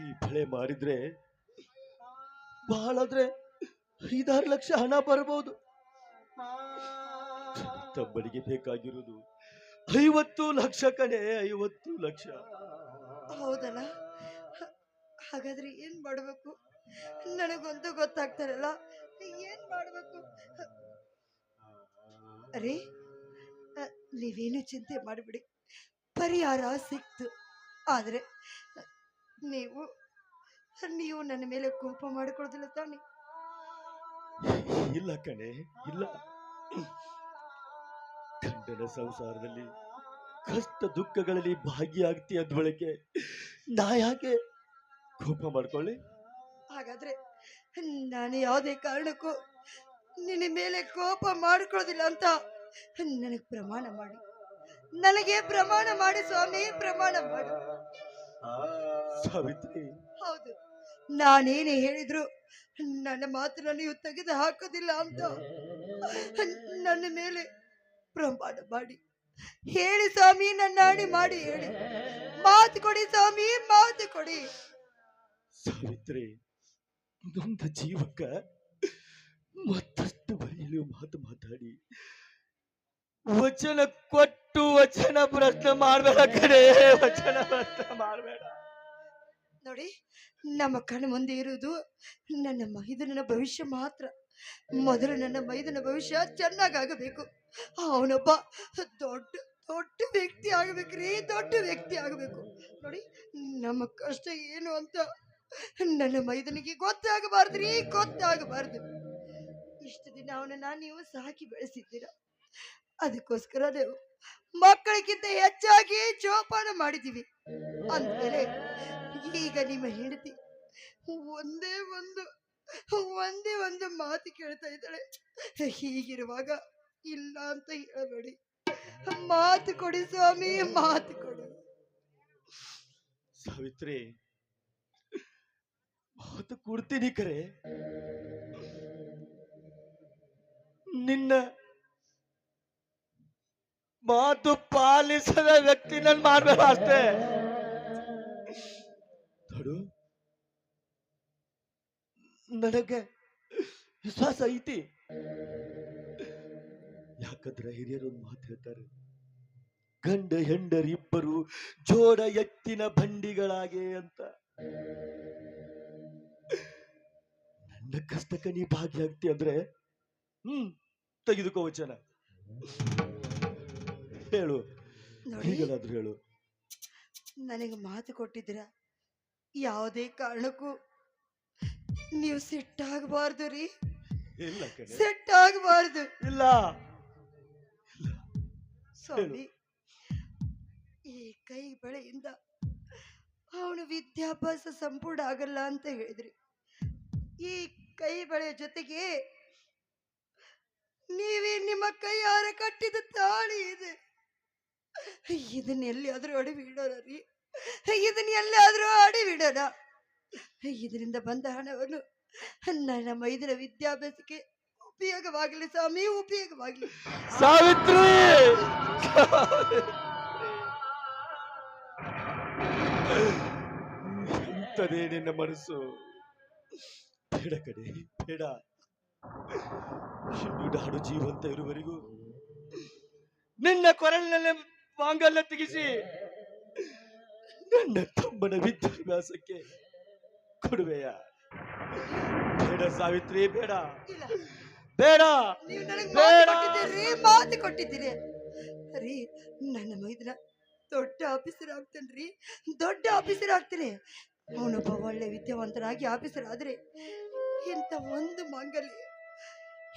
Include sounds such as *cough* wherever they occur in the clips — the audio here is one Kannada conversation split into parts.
ಈ ಬೆಳೆ ಮಾರಿದ್ರೆ ಬಹಳಾದ್ರೆ ಐದಾರು ಲಕ್ಷ ಹಣ ಬರಬಹುದು ತಮ್ಮನಿಗೆ ಬೇಕಾಗಿರುವುದು ಐವತ್ತು ಲಕ್ಷ ಕಣೆ, ಐವತ್ತು ಲಕ್ಷ. ಹೌದಲ್ಲ? ಹಾಗಾದ್ರೆ ಏನ್ ಮಾಡ್ಬೇಕು? ನನಗೊಂದು ಗೊತ್ತಾಗ್ತಾರಲ್ಲ ಏನ್ ಮಾಡ್ಬೇಕು? ಅರೆ, ನೀವೇನು ಚಿಂತೆ ಮಾಡಿಬಿಡಿ. ಪರಿಹಾರ ಸಿಕ್ತು. ಆದ್ರೆ ನೀವು ನೀವು ನನ್ನ ಮೇಲೆ ಕೋಪ ಮಾಡಿಕೊಳ್ಳೋದಿಲ್ಲ ತಾನೆ ಇಲ್ಲ ಕಣೆ ಇಲ್ಲ. ಗಂಡನ ಸಂಸಾರದಲ್ಲಿ ಕಷ್ಟ ದುಃಖಗಳಲ್ಲಿ ಭಾಗಿಯಾಗ್ತಿ ಅಂದ ಬಳಕೆ ನಾ ಯಾಕೆ ಕೋಪ ಮಾಡ್ಕೊಳ್ಳಿ? ಹಾಗಾದ್ರೆ ನಾನು ಯಾವುದೇ ಕಾರಣಕ್ಕೂ ನಿನ್ನ ಮೇಲೆ ಕೋಪ ಮಾಡ್ಕೊಳ್ಳೋದಿಲ್ಲ ಅಂತ ನನಗೆ ಪ್ರಮಾಣ ಮಾಡಿ. ನನಗೆ ಪ್ರಮಾಣ ಮಾಡಿ ಸ್ವಾಮಿ ಪ್ರಮಾಣ ಮಾಡಿ. ಸಾವಿತ್ರಿ. ಹೌದು. ನಾನೇನೇ ಹೇಳಿದ್ರು ನನ್ನ ಮಾತನ್ನ ನೀವು ತೆಗೆದು ಹಾಕೋದಿಲ್ಲ ಅಂತ. ನನ್ನ ಮೇಲೆ ಪ್ರಮಾಣ ಮಾಡಿ. ಹೇಳಿ ಸ್ವಾಮಿ ನನ್ನ ಅಡಿ ಮಾಡಿ ಹೇಳಿ. ಮಾತು ಕೊಡಿ ಸ್ವಾಮಿ ಮಾತು ಕೊಡಿ. ಸಾವಿತ್ರಿ ನೊಂದ ಜೀವಕ್ಕ ಮತ್ತಷ್ಟು ಬರೆಯಲು ಮಾತು ಮಾತಾಡಿ. ವಚನ ಕೊಟ್ಟು ವಚನ ಪ್ರಶ್ನೆ ಮಾಡ್ಬೇಡ ಕಡೆ ವಚನ ಪ್ರಶ್ನೆ ಮಾಡ್ಬೇಡ. ನೋಡಿ, ನಮ್ಮ ಕಣ್ಣು ಮುಂದೆ ಇರುವುದು ನನ್ನ ಮೈದನ ಭವಿಷ್ಯ ಮಾತ್ರ. ಮೊದಲು ನನ್ನ ಮೈದನ ಭವಿಷ್ಯ ಚೆನ್ನಾಗಾಗಬೇಕು. ಅವನೊಬ್ಬ ದೊಡ್ಡ ದೊಡ್ಡ ವ್ಯಕ್ತಿ ಆಗಬೇಕ್ರಿ ದೊಡ್ಡ ವ್ಯಕ್ತಿ ಆಗಬೇಕು. ನೋಡಿ, ನಮ್ಮ ಕಷ್ಟ ಏನು ಅಂತ ನನ್ನ ಮೈದನಿಗೆ ಗೊತ್ತಾಗಬಾರ್ದ್ರಿ ಗೊತ್ತಾಗಬಾರ್ದು. ಇಷ್ಟು ದಿನ ಅವನನ್ನ ನೀವು ಸಾಕಿ ಬೆಳೆಸಿದ್ದೀರ? ಅದಕ್ಕೋಸ್ಕರ ನೀವು ಮಕ್ಕಳಿಗಿಂತ ಹೆಚ್ಚಾಗಿ ಜೋಪಾನ ಮಾಡಿದೀವಿ ಅಂದಮೇಲೆ ಈಗ ನಿಮ್ಮ ಹೆಂಡತಿ ಒಂದೇ ಒಂದು ಒಂದೇ ಒಂದು ಮಾತು ಕೇಳ್ತಾ ಇದ್ದಾಳೆ. ಹೀಗಿರುವಾಗ ಇಲ್ಲ ಅಂತ ಹೇಳಬೇಡಿ. ಮಾತು ಕೊಡಿ ಸ್ವಾಮಿ, ಮಾತು ಕೊಡಿ. ಸಾವಿತ್ರಿ, ಮಾತು ಕೊಡ್ತೀನಿ ಕರೆ. ನಿನ್ನ ಮಾತು ಪಾಲಿಸದ ವ್ಯಕ್ತಿ ನನ್ ಮಾಡ್ಬೇಡ ಅಷ್ಟೇ. ನೋಡು, ನನಗೆ ವಿಶ್ವಾಸ ಐತಿ. ಯಾಕಂದ್ರೆ ಹಿರಿಯರು ಒಂದು ಮಾತು ಹೇಳ್ತಾರೆ, ಗಂಡ ಹೆಂಡರಿಬ್ಬರು ಜೋಡ ಎತ್ತಿನ ಬಂಡಿಗಳಾಗೆ ಅಂತ. ನನ್ನ ಕಷ್ಟಕ್ಕೆ ನೀ ಭಾಗಿಯಾಗ್ತಿ ಅಂದ್ರೆ, ಹ್ಮ್, ತೆಗೆದುಕೋ ವಚನ. ಹೇಳು. ನೋಡಿ. ಹೇಳು. ನನಗೆ ಮಾತು ಕೊಟ್ಟಿದ್ರ ಯಾವುದೇ ಕಾರಣಕ್ಕೂ ನೀವು ಸಿಟ್ಟಾಗಬಾರ್ದು ರೀ. ಇಲ್ಲ ಕಣೆ. ಸಿಟ್ಟಾಗಬಾರ್ದು. ಇಲ್ಲ. ಸ್ವಾಮಿ ಈ ಕೈ ಬಳೆಯಿಂದ ಅವನು ವಿದ್ಯಾಭ್ಯಾಸ ಸಂಪೂರ್ಣ ಆಗಲ್ಲ ಅಂತ ಹೇಳಿದ್ರಿ. ಈ ಕೈ ಬಳೆಯ ಜೊತೆಗೆ ನೀವೇ ನಿಮ್ಮ ಕೈಯಾರ ಕಟ್ಟಿದ ತಾಳಿ ಇದೆ. ಇದನ್ನ ಎಲ್ಲಿಯಾದ್ರೂ ಅಡಿಬಿಡೋಣ ರೀ. ಇದನ್ನ ಎಲ್ಲಿಯಾದ್ರೂ ಅಡಿಬಿಡೋಣ ಇದರಿಂದ ಬಂದ ಹಣವನ್ನು ನನ್ನ ಮೈದಿನ ವಿದ್ಯಾಭ್ಯಾಸಕ್ಕೆ ಉಪಯೋಗವಾಗಲಿ ಸ್ವಾಮಿ, ಉಪಯೋಗವಾಗಲಿ. ಸಾವಿತ್ರಿ! ಇಂಥದೇ ನಿನ್ನ ಮನಸ್ಸು. ಬೇಡ ಕಡೆ ಬೇಡ. ನಾಡು ಜೀವಂತ ಇರುವರೆಗೂ ನಿನ್ನ ಕೊರಳಿನಲ್ಲಿ ಮಾಂಗಲ್ಯ ತೆಗಿಸಿ. ನನ್ನ ತಮ್ಮನ ವಿದ್ಯಾಭ್ಯಾಸಕ್ಕೆ ಕೊಡುವೆಯ? ಬೇಡ ಸಾವಿತ್ರಿ ಬೇಡ. ಬೇಡ. ಬೇಡ. ಮಾತು ಕೊಟ್ಟಿದ್ದೀರಿ ಮಾತು ಕೊಟ್ಟಿದ್ದೀರಿ. ರೀ ನನ್ನ ಮೈದನ ದೊಡ್ಡ ಆಫೀಸರ್ ಆಗ್ತಾನ್ರಿ ದೊಡ್ಡ ಆಫೀಸರ್ ಆಗ್ತಾನೆ ಅವನೊಬ್ಬ ಒಳ್ಳೆ ವಿದ್ಯಾವಂತನಾಗಿ ಆಫೀಸರ್ ಆದ್ರೆ ಇಂಥ ಒಂದು ಮಾಂಗಲ್ಯ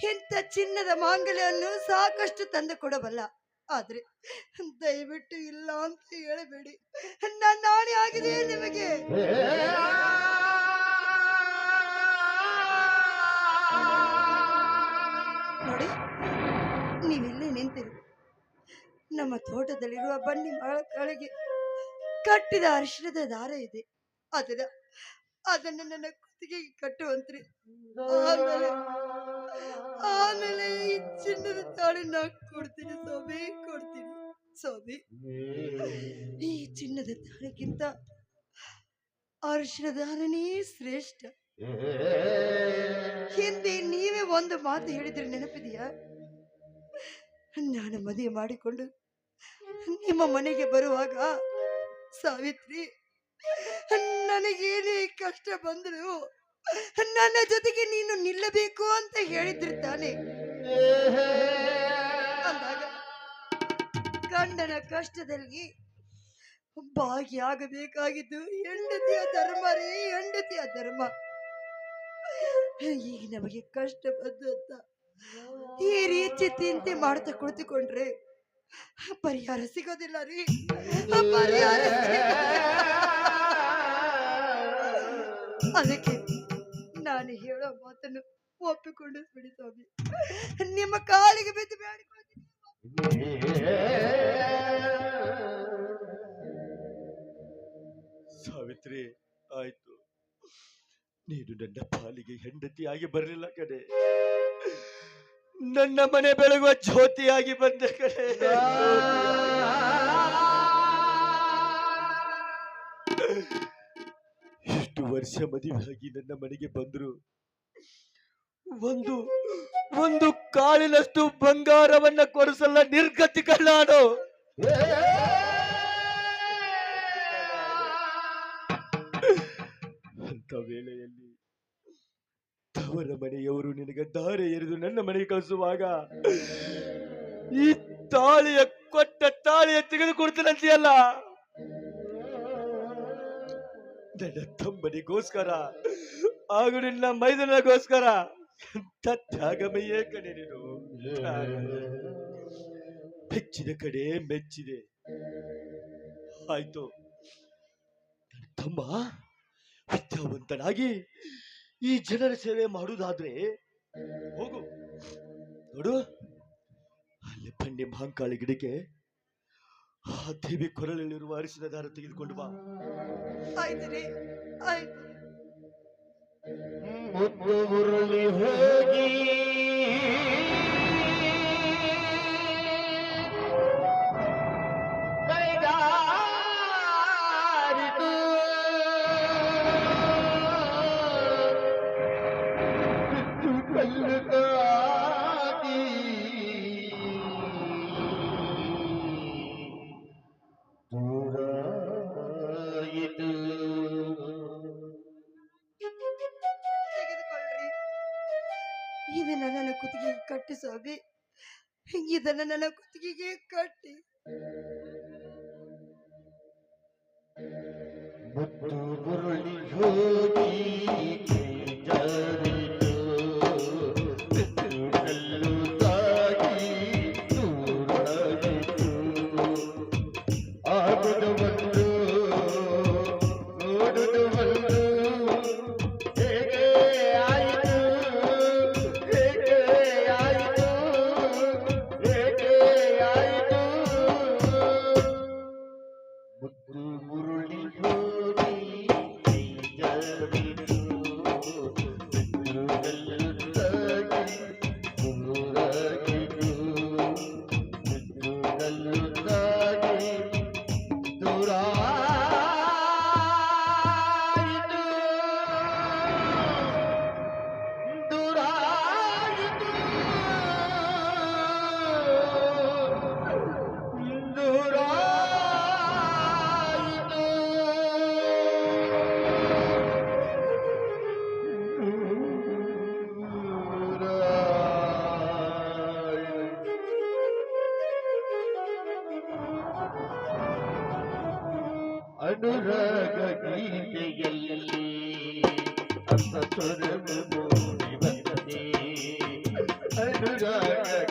ಇಂಥ ಚಿನ್ನದ ಮಾಂಗಲ್ಯವನ್ನು ಸಾಕಷ್ಟು ತಂದು ಕೊಡಬಲ್ಲ. ಆದ್ರೆ ದಯವಿಟ್ಟು ಇಲ್ಲ ಅಂತ ಹೇಳಬೇಡಿ. ನನ್ನ ನಾಣೆ ಆಗಿದೆ ನಿಮಗೆ. ನೋಡಿ, ನೀವಿಲ್ಲೇ ನಿಂತಿರಿ. ನಮ್ಮ ತೋಟದಲ್ಲಿರುವ ಬನ್ನಿ ಕೆಳಗೆ ಕಟ್ಟಿದ ಅರಿಶಿಣದ ದಾರ ಇದೆ. ಅದನ್ನ ಅದನ್ನು ನನ್ನ ಕುತ್ತಿಗೆ ಕಟ್ಟುವಂತ್ರಿ. ಆಮೇಲೆ ಈ ಚಿನ್ನದ ತಾಳಿ ನಾ ಕೊಡ್ತೀನಿ, ಸೋಬಿ ಕೊಡ್ತೀನಿ, ಸೋಬಿ. ಈ ಚಿನ್ನದ ತಾಳಿಗಿಂತ ಅರ್ಶನದಾನನೇ ಶ್ರೇಷ್ಠ. ಹಿಂದೆ ನೀವೇ ಒಂದು ಮಾತು ಹೇಳಿದ್ರೆ ನೆನಪಿದೆಯಾ? ನಾನು ಮದುವೆ ಮಾಡಿಕೊಂಡು ನಿಮ್ಮ ಮನೆಗೆ ಬರುವಾಗ ಸಾವಿತ್ರಿ, ನನಗೇನೇ ಕಷ್ಟ ಬಂದ್ರು ನನ್ನ ಜೊತೆಗೆ ನೀನು ನಿಲ್ಲಬೇಕು ಅಂತ ಹೇಳಿದ್ರು ತಾನೆ ಅಂದಾಗ ಗಂಡನ ಕಷ್ಟದಲ್ಲಿ ಭಾಗಿಯಾಗಬೇಕಾಗಿದ್ದು ಹೆಂಡತಿಯ ಧರ್ಮ ರೀ, ಹೆಂಡತಿಯ ಧರ್ಮ. ಈಗ ನಮಗೆ ಕಷ್ಟ ಬಂದು ಅಂತ ಈ ರೀತಿ ತಿಂತೆ ಮಾಡ್ತಾ ಕುಳಿತುಕೊಂಡ್ರೆ ಪರಿಹಾರ ಸಿಗೋದಿಲ್ಲ ರೀ. ಪರಿಹಾರ ಅದಕ್ಕೆ ನಾನು ಹೇಳೋ ಮಾತನ್ನು ಒಪ್ಪಿಕೊಂಡು ಬಿಡಿ ಸ್ವಾಮಿ. ನಿಮ್ಮ ಕಾಲಿಗೆ ಬಿದ್ದು ಬೇಡಿಕೊಳ್ತೀನಿ ಸಾವಿತ್ರಿ ಆಯ್ತು. ನೀನು ನನ್ನ ಪಾಲಿಗೆ ಹೆಂಡತಿಯಾಗಿ ಬರಲಿಲ್ಲ ಕಡೆ ನನ್ನ ಮನೆ ಬೆಳಗುವ ಜ್ಯೋತಿಯಾಗಿ ಬಂದೆ ಕಡೆ ವರ್ಷ ಮದುವೆಯಾಗಿ ನನ್ನ ಮನೆಗೆ ಬಂದ್ರು. ಒಂದು ಒಂದು ಕಾಳಿನಷ್ಟು ಬಂಗಾರವನ್ನ ಕೊರಸಲ್ಲ ನಿರ್ಗತಿ ನಾನು. ಅಂತ ವೇಳೆಯಲ್ಲಿ ತವರ ಮನೆಯವರು ನಿನಗೆ ದಾರೆ ಎರೆದು ನನ್ನ ಮನೆಗೆ ಕಳಿಸುವಾಗ ಈ ತಾಳಿಯ ಕೊಟ್ಟ ತಾಳಿಯ ತೆಗೆದುಕೊಡ್ತೀನಂತೀಯಲ್ಲ? ನನ್ನ ತಮ್ಮನಿಗೋಸ್ಕರ, ಹಾಗೂ ನಿನ್ನ ಮೈದನಗೋಸ್ಕರ ಎಂಥ ತ್ಯಾಗಮಯ್ಯೇ ಕಡೆ ನೀನು ಮೆಚ್ಚಿದ ಕಡೆ ಮೆಚ್ಚಿದೆ. ಆಯ್ತು. ತಮ್ಮ ವಿದ್ಯಾವಂತನಾಗಿ ಈ ಜನರ ಸೇವೆ ಮಾಡುವುದಾದ್ರೆ, ಹೋಗು. ನೋಡು, ಅಲ್ಲಿ ಪಂಡಿ ಮಹಾಂಕಾಳಿ ಗಿಡಕ್ಕೆ ಆ ದೇವಿ ಕೊರಳಲ್ಲಿರುವ ಅರಿಶಿನ ದಾರ ತೆಗೆದುಕೊಂಡು ಬಾ. ಮುರಳಿ ರೀ ಆಯ್ತು. ಮುದ್ದು ಉರುಳಿ ಹೋಗಿ ಇದನ್ನ ನನ್ನ ಕುತ್ತಿಗೆಗೆ ಕಟ್ಟಿ ಸ್ವಾಮಿ. ಇದನ್ನ ನನ್ನ ಕುತ್ತಿಗೆಗೆ ಕಟ್ಟಿ. ಮುತ್ತು ಮುರುಳಿ ಅನುರಾಗ ಗೀತೆಯಲ್ಲಿ ಅಂತ ಸ್ವರವು ಮೂಡಿ ಬಂದದೆ. ಅನುರಾಗ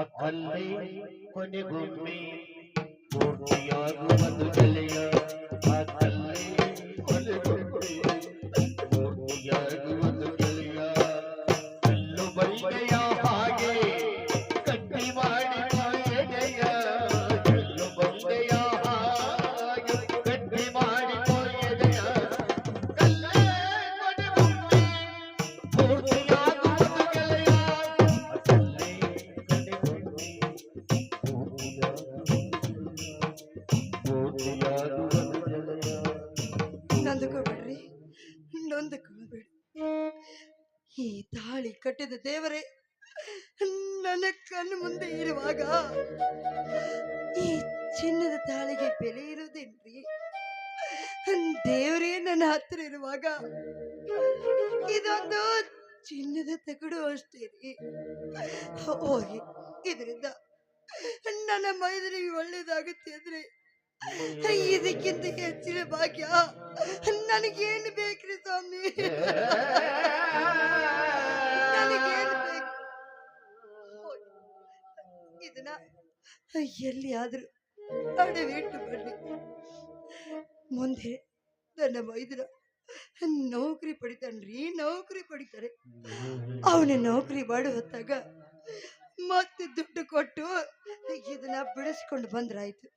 अकल में गुमे मोटिया गुमद चलिया ಕಟ್ಟಿದ ದೇವರೇ, ನನ್ನ ಕಣ್ಣು ಮುಂದೆ ಇರುವಾಗ ಈ ಚಿನ್ನದ ತಾಳಿಗೆ ಬೆಲೆ ಇರುವುದೇನ್ರಿ? ದೇವರೇ, ನನ್ನ ಹತ್ರ ಇರುವಾಗ ಇದೊಂದು ಚಿನ್ನದ ತಗಡು ಅಷ್ಟೇ ರೀ. ಹೋಗಿ ಇದರಿಂದ ನನ್ನ ಮೈದನಿಗೆ ಒಳ್ಳೇದಾಗುತ್ತೆ ಅಂದ್ರೆ ಇದಕ್ಕಿಂತ ಹೆಚ್ಚಿನ ಭಾಗ್ಯ ನನಗೇನು ಬೇಕ್ರಿ ಸ್ವಾಮಿ? *laughs* ಇದನ್ನ ಎಲ್ಲಿ ಆದ್ರೂ ಅಡವಿಟ್ಟು ಬನ್ನಿ ಮುಂದೆ ನನ್ನ ಮೈದನ ನೌಕರಿ ಪಡಿತಾನ್ರಿ ನೌಕರಿ ಪಡಿತಾರೆ. ಅವನ ನೌಕರಿ ಮಾಡು ಹೊತ್ತಾಗ ಮತ್ತೆ ದುಡ್ಡು ಕೊಟ್ಟು ಇದನ್ನ ಬಿಡಿಸ್ಕೊಂಡು ಬಂದ್ರಾಯ್ತು.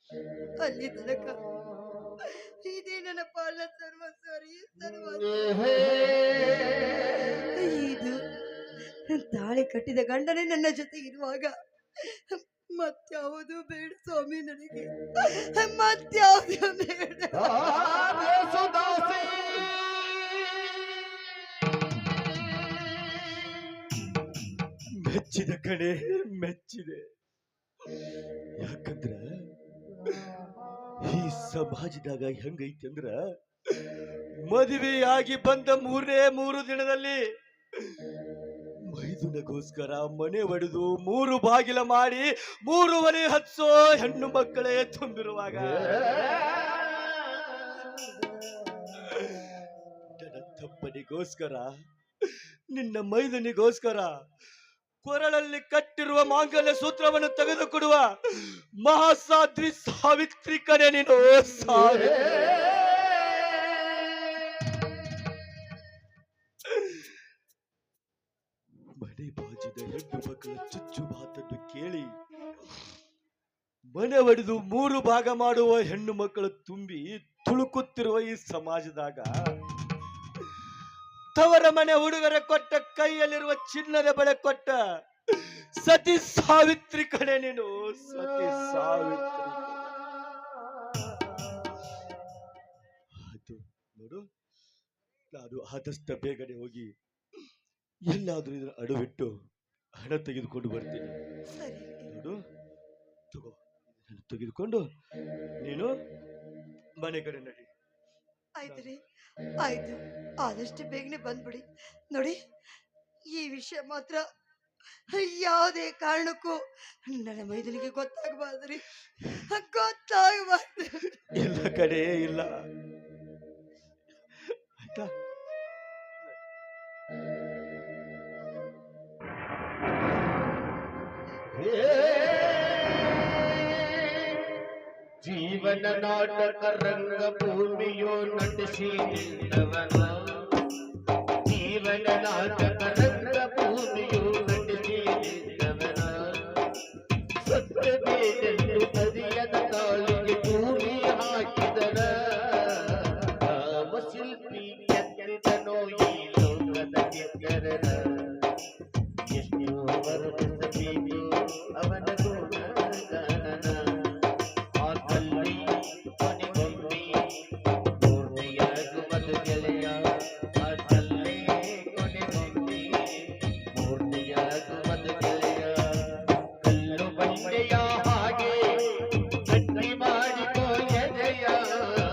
ಅಲ್ಲಿ ತನಕ ಇದೇ ನನ್ನ ಪಾಲ ಸರ್ವ ಸರಿ ಇದು ತಾಳಿ ಕಟ್ಟಿದ ಗಂಡನೇ ನನ್ನ ಜೊತೆ ಇರುವಾಗ ಮತ್ಯಾವುದು ಬೇಡ ಸ್ವಾಮಿ ನನಗೆ. ಮತ್ಯಾವುದು ಬೇಡ. ಮೆಚ್ಚಿದ ಕಡೆ ಮೆಚ್ಚಿದೆ. ಯಾಕಂದ್ರ? ಈ ಸಮಾಜದಾಗ ಹೆಂಗೈತಿ ಅಂದ್ರ, ಮದುವೆಯಾಗಿ ಬಂದ ಮೂರನೇ ಮೂರು ದಿನದಲ್ಲಿ ಮೈದುನಗೋಸ್ಕರ ಮನೆ ಒಡೆದು ಮೂರು ಬಾಗಿಲ ಮಾಡಿ ಮೂರು ಮನೆ ಹಚ್ಚೋ ಹೆಣ್ಣು ಮಕ್ಕಳೇ ತುಂಬಿರುವಾಗ. ನನ್ನ ನಿನ್ನ ಮೈದನಿಗೋಸ್ಕರ ಕೊರಳಲ್ಲಿ ಕಟ್ಟಿರುವ ಮಾಂಗಲ್ಯ ಸೂತ್ರವನ್ನು ತೆಗೆದುಕೊಡುವ ಮಹಾಸಾಧ್ವಿ ಸಾವಿತ್ರಿ ಕರೆ ನೀನು, ಸಾವಿತ್ರಿ. ಮನೆ ಒಡೆದು ಮೂರು ಭಾಗ ಮಾಡುವ ಹೆಣ್ಣು ಮಕ್ಕಳು ತುಂಬಿ ತುಳುಕುತ್ತಿರುವ ಈ ಸಮಾಜದಾಗ ತವರ ಮನೆ ಹುಡುಗರ ಕೊಟ್ಟ ಕೈಯಲ್ಲಿರುವ ಚಿನ್ನದ ಬಳೆ ಕೊಟ್ಟ ಸತಿ ಸಾವಿತ್ರಿ ಕಡೆ ನೀನು ಸತಿ ಸಾವಿತ್ರಿ. ಆಯ್ತು ನೋಡು ನಾನು ಆದಷ್ಟು ಬೇಗನೆ ಹೋಗಿ ಎಲ್ಲಾದರೂ ಇದನ್ನ ಅಡುಬಿಟ್ಟು ಹಣ ತೆಗೆದುಕೊಂಡು ಬರ್ತೀನಿ. ನೋಡು ತಗೋ. ತೆಗೆದುಕೊಂಡು ನೀನು ಮನೆ ಕಡೆ ನಡಿ. ಆಯ್ತು ರೀ ಆಯ್ತು. ಆದಷ್ಟು ಬೇಗನೆ ಬಂದ್ಬಿಡಿ. ನೋಡಿ ಈ ವಿಷಯ ಮಾತ್ರ ಯಾವುದೇ ಕಾರಣಕ್ಕೂ ನನ್ನ ಮೈದನಿಗೆ ಗೊತ್ತಾಗಬಾರ್ದ್ರಿ ಗೊತ್ತಾಗಬಾರ್ದು. ಇಲ್ಲ ಕಡೆ ಇಲ್ಲ. ಆಯ್ತಾ? ಜೀವನ ನಾಟಕ ರಂಗಭೂಮಿಯು ನಟಿಸಿ ನಿಲ್ಲವನ ಜೀವನ ನಾಟಕ